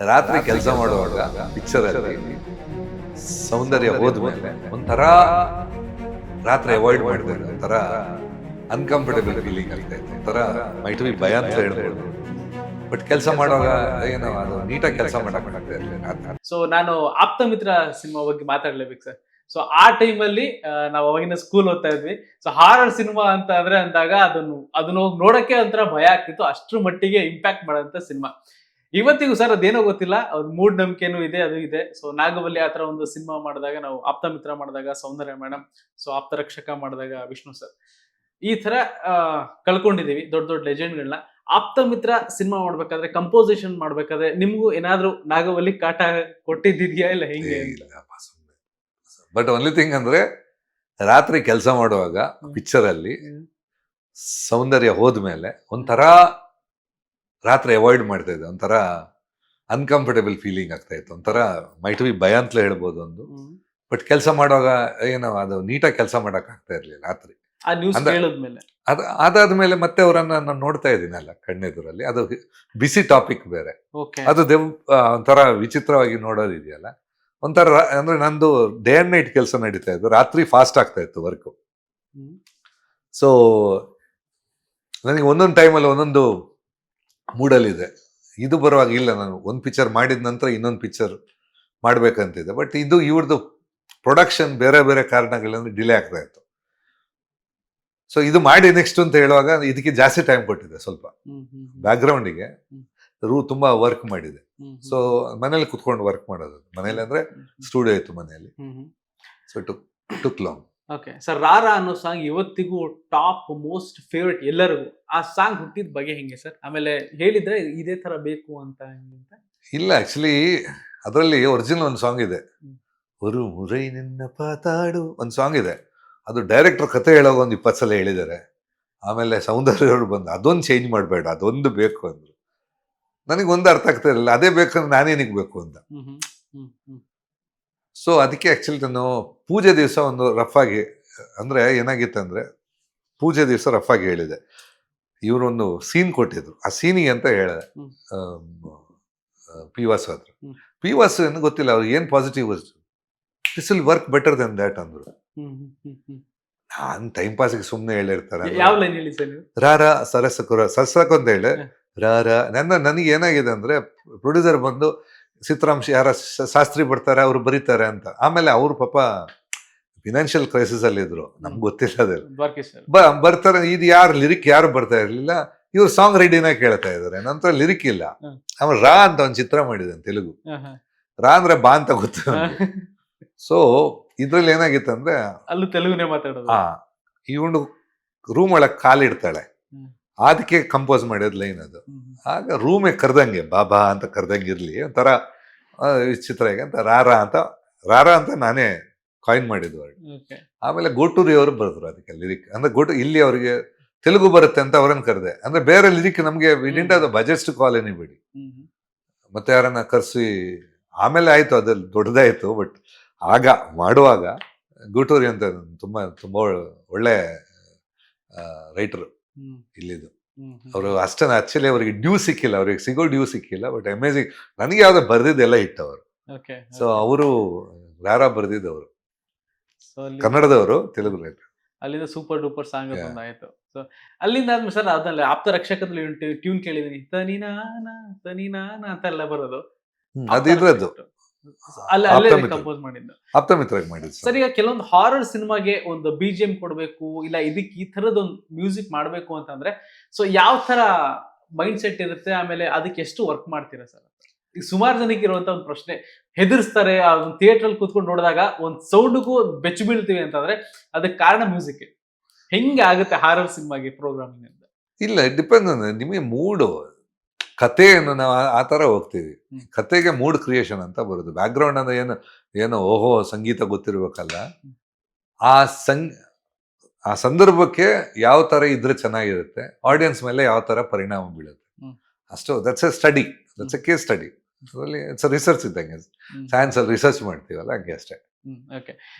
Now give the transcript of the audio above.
ರಾತ್ರಿ ಕೆಲಸ ಮಾಡುವಾಗ ಪಿಕ್ಚರ್ ಅಲ್ಲಿ ಸೌಂದರ್ಯ ಹೋದ್ಮೇಲೆ ಒಂಥರ ರಾತ್ರಿ ಅವಾಯ್ಡ್ ಮಾಡಿದೆ ಒಂಥರ ಅನ್ಕಂಫರ್ಟೇಬಲ್ ಫೀಲಿಂಗ್ ಆಗ್ತಾ ಇತ್ತು. ಒಂಥರ ಮೈಟ್ ಬಿ ಭಯ ಅಂತ ಹೇಳ್ಬೋದು. ಬಟ್ ಕೆಲಸ ಮಾಡುವಾಗ ಏನೋ ಅದು ನೀಟಾಗಿ ಕೆಲಸ ಮಾಡಕ್ಕಾಗ್ತಾ ಇರಲಿಲ್ಲ ಸೊ ನಾನು ಆಪ್ತ ಮಿತ್ರ ಸಿನಿಮಾ ಬಗ್ಗೆ ಮಾತಾಡ್ಲೇಬೇಕು ಸರ್. ಸೊ ಆ ಟೈಮಲ್ಲಿ ನಾವು ಅವಾಗಿನ ಸ್ಕೂಲ್ ಓದ್ತಾ ಇದ್ವಿ. ಸೊ ಹಾರರ್ ಸಿನಿಮಾ ಅಂತ ಅಂದ್ರೆ ಅಂದಾಗ ಅದನ್ನು ಅದನ್ನ ಹೋಗಿ ನೋಡಕ್ಕೆ ಒಂಥರ ಭಯ ಆಗ್ತಿತ್ತು. ಅಷ್ಟ್ರ ಮಟ್ಟಿಗೆ ಇಂಪ್ಯಾಕ್ಟ್ ಮಾಡೋಂಥ ಸಿನಿಮಾ. ಇವತ್ತಿಗೂ ಸರ್ ಅದೇನೋ ಗೊತ್ತಿಲ್ಲ ಅದು ಮೂಢನಂಬಿಕೆನೂ ಇದೆ ಅದು ಇದೆ. ಸೊ ನಾಗವಲ್ಲಿ ಆ ಥರ ಒಂದು ಸಿನಿಮಾ ಮಾಡಿದಾಗ ನಾವು ಆಪ್ತ ಮಿತ್ರ ಮಾಡಿದಾಗ ಸೌಂದರ್ಯ ಮೇಡಮ್ ಸೊ ಆಪ್ತ ರಕ್ಷಕ ಮಾಡಿದಾಗ ವಿಷ್ಣು ಸರ್. ಈ ತರ ಕಳ್ಕೊಂಡಿದ್ದೀವಿ ಕಳ್ಕೊಂಡಿದೀವಿ ದೊಡ್ಡ ದೊಡ್ಡ ಲೆಜೆಂಡ್ಗಳನ್ನ ಆಪ್ತ ಮಿತ್ರ ಸಿನಿಮಾ ಮಾಡ್ಬೇಕಾದ್ರೆ ಕಂಪೋಸಿಷನ್ ಮಾಡ್ಬೇಕಾದ್ರೆ ನಿಮಗೂ ಏನಾದರೂ ನಾಗವಲ್ಲಿ ಕಾಟ ಕೊಟ್ಟಿದ್ದಿದ್ಯಾ ಇಲ್ಲ ಹೆಂಗೆ? ಬಟ್ ಒನ್ಲಿ ಥಿಂಗ್ ಅಂದ್ರೆ ರಾತ್ರಿ ಕೆಲಸ ಮಾಡುವಾಗ ಪಿಕ್ಚರಲ್ಲಿ ಪಿಕ್ಚರ್ ಅಲ್ಲಿ ಹ್ಮ್. ಸೌಂದರ್ಯ ಹೋದ್ಮೇಲೆ ಒಂಥರ ರಾತ್ರಿ ಅವಾಯ್ಡ್ ಮಾಡ್ತಾ ಇದ್ದೆ. ಒಂಥರ ಅನ್ಕಂಫರ್ಟೇಬಲ್ ಫೀಲಿಂಗ್ ಆಗ್ತಾ ಇತ್ತು. ಒಂಥರ ಮೈಟ್ ಬಿ ಭಯ ಅಂತಲೇ ಹೇಳ್ಬೋದು ಒಂದು. ಬಟ್ ಕೆಲಸ ಮಾಡುವಾಗ ಏನೋ ಅದು ನೀಟಾಗಿ ಕೆಲಸ ಮಾಡಕ್ ಆಗ್ತಾ ಇರ್ಲಿಲ್ಲ ರಾತ್ರಿ. ಅದಾದ್ಮೇಲೆ ಮತ್ತೆ ಅವರನ್ನ ನಾನು ನೋಡ್ತಾ ಇದ್ದೀನಲ್ಲ ಕಣ್ಣೆದುರಲ್ಲಿ. ಅದು ಬಿಸಿ ಟಾಪಿಕ್ ಬೇರೆ. ಅದು ದೇವ್ ಒಂಥರ ವಿಚಿತ್ರವಾಗಿ ನೋಡೋದಿದೆಯಲ್ಲ ಒಂಥರ ಅಂದ್ರೆ ನಂದು ಡೇ ಅಂಡ್ ನೈಟ್ ಕೆಲಸ ನಡೀತಾ ಇತ್ತು ರಾತ್ರಿ ಫಾಸ್ಟ್ ಆಗ್ತಾ ಇತ್ತು ವರ್ಕ್ ಸೊ ನನಗೆ ಒಂದೊಂದು ಟೈಮಲ್ಲಿ ಒಂದೊಂದು ಮೂಡಲ್ಲಿದೆ ಇದು ಬರುವಾಗ ಇಲ್ಲ ನಾನು. ಒಂದು ಪಿಕ್ಚರ್ ಮಾಡಿದ ನಂತರ ಇನ್ನೊಂದು ಪಿಕ್ಚರ್ ಮಾಡಬೇಕಂತಿದೆ. ಬಟ್ ಇದು ಇವ್ರದ್ದು ಪ್ರೊಡಕ್ಷನ್ ಬೇರೆ ಬೇರೆ ಕಾರಣಗಳಿಂದ ಡಿಲೇ ಆಗ್ತಾ ಇತ್ತು. ಸೊ ಇದು ಮಾಡಿ ನೆಕ್ಸ್ಟ್ ಅಂತ ಹೇಳುವಾಗ ಇದಕ್ಕೆ ಜಾಸ್ತಿ ಟೈಮ್ ಕೊಟ್ಟಿದೆ ಸ್ವಲ್ಪ. ಬ್ಯಾಕ್ಗ್ರೌಂಡಿಗೆ. ರೂ ತುಂಬಾ ವರ್ಕ್ ಮಾಡಿದೆ. ಸೊ ಮನೇಲಿ ಕುತ್ಕೊಂಡು ವರ್ಕ್ ಮಾಡೋದು. ಮನೇಲಿ ಅಂದ್ರೆ ಸ್ಟುಡಿಯೋ ಇತ್ತು ಮನೆಯಲ್ಲಿ ಸೊ ಟುಕ್ ಟುಕ್ ಲಾಂಗ್ ಓಕೆ ಸರ್ ರಾರಾ ಅನ್ನೋ ಸಾಂಗ್ ಇವತ್ತಿಗೂ ಟಾಪ್ ಮೋಸ್ಟ್ ಫೇವ್ರೆಟ್ ಎಲ್ಲರಿಗೂ. ಆ ಸಾಂಗ್ ಹುಟ್ಟಿದ ಬಗ್ಗೆ ಹೆಂಗೆ ಸರ್ ಆಮೇಲೆ ಹೇಳಿದ್ರೆ ಇದೇ ತರ ಬೇಕು ಅಂತ ಇಲ್ಲ ಆಕ್ಚುಲಿ ಅದರಲ್ಲಿ ಒರಿಜಿನಲ್ ಒಂದು ಸಾಂಗ್ ಇದೆ. ಒರು ಮುರೈ ನಿನ್ನ ಪಾತಾಡು ಒಂದು ಸಾಂಗ್ ಇದೆ. ಅದು ಡೈರೆಕ್ಟರ್ ಕತೆ ಹೇಳೋವಾಗ ಒಂದು ಇಪ್ಪತ್ತು ಸಲ ಹೇಳಿದ್ದಾರೆ. ಆಮೇಲೆ ಸೌಂದರ್ಯ ಅವರು ಬಂದು ಅದೊಂದು ಚೇಂಜ್ ಮಾಡಬೇಡ ಅದೊಂದು ಬೇಕು ಅಂದರು. ನನಗೆ ಒಂದು ಅರ್ಥ ಆಗ್ತಾ ಇರಲಿಲ್ಲ ಅದೇ ಬೇಕಂದ್ರೆ ನಾನೇನಿಗೆ ಬೇಕು ಅಂತ. ಸೊ ಅದಕ್ಕೆ ಆ್ಯಕ್ಚುಲಿ ನಾನು ಪೂಜೆ ದಿವಸ ಒಂದು ರಫ್ ಆಗಿ ಅಂದ್ರೆ ಏನಾಗಿತ್ತು ಅಂದ್ರೆ ಪೂಜೆ ದಿವಸ ರಫ್ ಆಗಿ ಹೇಳಿದೆ. ಇವರೊಂದು ಸೀನ್ ಕೊಟ್ಟಿದ್ರು. ಆ ಸೀನಿಗೆ ಅಂತ ಹೇಳಿದೆ. ಪಿ ವಾಸು ಹತ್ರ ಪಿ ವಾಸು ಏನು ಗೊತ್ತಿಲ್ಲ ಅವ್ರಿಗೆ ಏನು positive this will work better than that ಅಂದ್ರು. ನಾನು ಟೈಮ್ ಪಾಸಿಗೆ ಸುಮ್ಮನೆ ಹೇಳಿರ್ತಾರೆ ರಾರ ಸರಸಕುರ ಸರಸಕು ಅಂತ ಹೇಳಿ. ರಾರ ನನ್ನ ನನಗೆ ಏನಾಗಿದೆ ಅಂದ್ರೆ ಪ್ರೊಡ್ಯೂಸರ್ ಬಂದು ಸಿದ್ದರಾಮ್ ಯಾರ ಶಾಸ್ತ್ರಿ ಬರ್ತಾರೆ ಅವ್ರು ಬರೀತಾರೆ ಅಂತ. ಆಮೇಲೆ ಅವ್ರ ಪಾಪ ಫಿನಾನ್ಷಿಯಲ್ ಕ್ರೈಸಿಸ್ ಅಲ್ಲಿ ಇದ್ರು. ನಮ್ಗೆ ಗೊತ್ತಿಲ್ಲ ಅದೇ. ಬರ್ತಾರೆ ಇದು ಯಾರು ಲಿರಿಕ್ ಯಾರು ಬರ್ತಾ ಇರಲಿಲ್ಲ. ಇವ್ರು ಸಾಂಗ್ ರೆಡಿನ ಕೇಳ್ತಾ ಇದಾರೆ. ನಂತರ ಲಿರಿಕ್ ಇಲ್ಲ. ಆಮೇಲೆ ರಾ ಅಂತ ಒಂದು ಚಿತ್ರ ಮಾಡಿದ್ದಾನೆ ತೆಲುಗು. ರಾ ಅಂದ್ರೆ ಬಾ ಅಂತ ಗೊತ್ತು ಸೊ ಇದ್ರಲ್ಲಿ ಏನಾಗಿತ್ತು ಅಂದ್ರೆ ಅಲ್ಲೂ ತೆಲುಗುನೇ ಮಾತಾಡೋದು. ಇವನು ರೂಮ್ ಒಳಗೆ ಕಾಲಿಡ್ತಾಳೆ. ಅದಕ್ಕೆ ಕಂಪೋಸ್ ಮಾಡಿದ ಲೈನ್ ಅದು. ಆಗ ರೂಮೇ ಕರೆದಂಗೆ ಬಾಬಾ ಅಂತ ಕರೆದಂಗೆ ಇರಲಿ ಒಂಥರ ವಿಚಿತ್ರ ಹೇಗೆ ಅಂತ ರಾರಾ ಅಂತ ರಾರಾ ಅಂತ ನಾನೇ ಕಾಯಿನ್ ಮಾಡಿದ್ದು ವರ್ಡ್. ಆಮೇಲೆ ಗೋಟೂರಿ ಅವರು ಬರೆದ್ರು ಅದಕ್ಕೆ ಲಿರಿಕ್ ಅಂದ್ರೆ ಗೋಟು ಇಲ್ಲಿ ಅವರಿಗೆ ತೆಲುಗು ಬರುತ್ತೆ ಅಂತ ಅವರನ್ನು ಕರೆದೆ. ಅಂದ್ರೆ ಬೇರೆ ಲಿರಿಕ್ ನಮಗೆ ವಿಡಿಂಟ್ ಅದು ಬಜೆಸ್ಟ್ ಕಾಲೇನಿ ಬಿಡಿ. ಮತ್ತೆ ಯಾರನ್ನ ಕರೆಸಿ ಆಮೇಲೆ ಆಯ್ತು ಅದ್ರಲ್ಲಿ ದೊಡ್ಡದಾಯಿತು ಬಟ್ ಆಗ ಮಾಡುವಾಗ ಗೂಟೂರಿ ಅಂತ ತುಂಬ ತುಂಬ ಒಳ್ಳೆ ರೈಟರ್ ಇಲ್ಲಿದು. ಅವರು ಅಷ್ಟೇ ಆಕ್ಚುಲಿ ಅವರಿಗೆ ಡ್ಯೂ ಸಿಕ್ಕಿಲ್ಲ. ಅವ್ರಿಗೆ ಸಿಗೋ ಡ್ಯೂ ಸಿಕ್ಕಿಲ್ಲ ಬಟ್ ಅಮೇಝಿಂಗ್ ನನಗೆ ಯಾವ್ದು ಬರ್ದಿದ್ದೆಲ್ಲ ಹಿಟ್ ಅವರು ಸೊ. ಅವರು ರಾರ ಬರ್ದಿದ್ದವರು. ಕನ್ನಡದವರು ತೆಲುಗು ರೈಟರ್ ಅಲ್ಲಿಂದ ಸೂಪರ್ ಡೂಪರ್ ಸಾಂಗ್ ಆಯ್ತು ಸೊ ಅಲ್ಲಿಂದ ಆದ್ಮೇಲೆ ಸರ್ ಅದಲ್ಲ ಆಪ್ತ ರಕ್ಷಕದಲ್ಲಿ ಟ್ಯೂನ್ ಕೇಳಿದೀನಿ. ತನಿನಾನ ತನಿನಾನ ತನಿ ನಾನ ಅಂತ ಎಲ್ಲ ಬರೋದು ಅದು ಇದ್ರದ್ದು ಕಂಪೋಸ್ ಮಾಡಿದ್ದು ಆಪ್ತ ಮಿತ್ರಗೆ ಮಾಡಿದ್ದು. ಸರ್. ಈಗ ಕೆಲವೊಂದು ಹಾರರ್ ಸಿನಿಮಾಗೆ ಒಂದು ಬಿ ಜಿ ಎಂ ಕೊಡಬೇಕು ಇಲ್ಲ ಇದಕ್ಕೆ ಈ ತರದೊಂದು ಮ್ಯೂಸಿಕ್ ಮಾಡಬೇಕು ಅಂತಂದ್ರೆ ಸೊ ಯಾವ ತರ ಮೈಂಡ್ ಸೆಟ್ ಇರುತ್ತೆ? ಆಮೇಲೆ ಅದಕ್ಕೆ ಎಷ್ಟು ವರ್ಕ್ ಮಾಡ್ತೀರಾ ಸರ್? ಈಗ ಸುಮಾರು ಜನಕ್ಕೆ ಇರುವಂತ ಒಂದು ಪ್ರಶ್ನೆ. ಹೆದರ್ಸ್ತಾರೆ ಆ ಒಂದು ಥಿಯೇಟರ್ ಅಲ್ಲಿ ಕೂತ್ಕೊಂಡು ನೋಡಿದಾಗ ಒಂದು ಸೌಂಡ್ಗೂ ಬೆಚ್ಚು ಬೀಳ್ತೀವಿ ಅಂತಂದ್ರೆ ಅದಕ್ಕೆ ಕಾರಣ ಮ್ಯೂಸಿಕ್ ಹೆಂಗೆ ಆಗುತ್ತೆ ಹಾರರ್ ಸಿನಿಮಾಗೆ ಪ್ರೋಗ್ರಾಮಿಂಗ್ ಅಂತ? ಇಲ್ಲ ಡಿಪೆಂಡ್ ನಿಮಗೆ ಮೂಡು ಕಥೆಯನ್ನು ನಾವು ಆ- ಥರ ಹೋಗ್ತೀವಿ. ಕತೆಗೆ ಮೂಡ್ ಕ್ರಿಯೇಷನ್ ಅಂತ ಬರೋದು. ಬ್ಯಾಕ್ಗ್ರೌಂಡ್ ಅಂದ್ರೆ ಏನು ಏನು ಓಹೋ ಸಂಗೀತ ಗೊತ್ತಿರ್ಬೇಕಲ್ಲ ಆ ಸಂ ಆ ಸಂದರ್ಭಕ್ಕೆ ಯಾವ ತರ ಇದ್ರೆ ಚೆನ್ನಾಗಿರುತ್ತೆ ಆಡಿಯನ್ಸ್ ಮೇಲೆ ಯಾವ ಥರ ಪರಿಣಾಮ ಬೀಳುತ್ತೆ. ಅಷ್ಟು that's a study that's a case study ಅದರಲ್ಲಿ ಇಟ್ಸ್ ರಿಸರ್ಚ್ ಇದ್ದಂಗೆ. ಸೈನ್ಸಲ್ಲಿ ರಿಸರ್ಚ್ ಮಾಡ್ತೀವಲ್ಲ ಹಂಗೆ ಅಷ್ಟೇ. ಓಕೆ